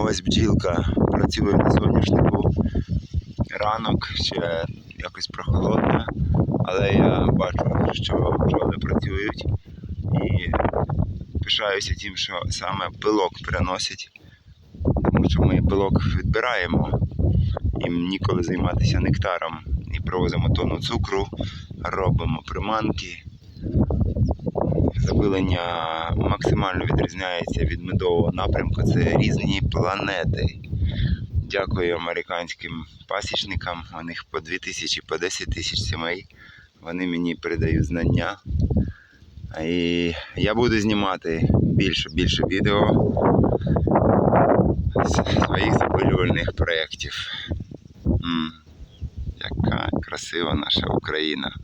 Ось бджілка працює на соняшнику. Ранок ще якось прохолодно, але я бачу, що бджоли працюють і пишаюся тим, що саме пилок приносять, тому що ми пилок відбираємо і ніколи займатися нектаром. І привозимо тонну цукру, робимо приманки. Запилення максимально відрізняється від медового напрямку. Це різні планети. Дякую американським пасічникам. У них по 2 тисячі, по 10 тисяч сімей. Вони мені передають знання. І я буду знімати більше більше відео з своїх запилювальних проєктів. Яка красива наша Україна.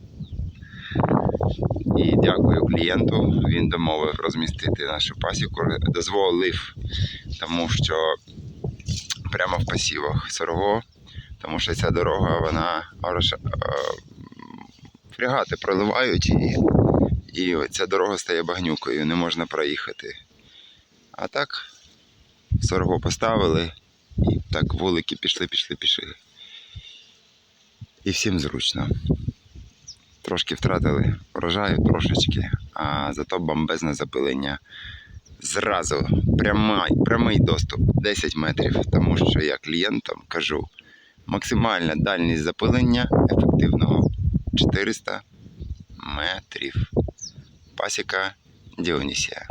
І дякую клієнту. Він домовив розмістити нашу пасіку, дозволив, тому що прямо в посівах Сорго, тому що ця дорога, вона е, проливають і, і ця дорога стає багнюкою, не можна проїхати. А так, Сорго поставили, і так вулики пішли, пішли, пішли. І всім зручно. Трошки втратили врожаю, трошечки, а зато бомбезне запилення. Зразу прямий, прямий доступ 10 метрів, тому що я клієнтам кажу, максимальна дальність запилення ефективного 400 метрів. Пасіка Діонісія.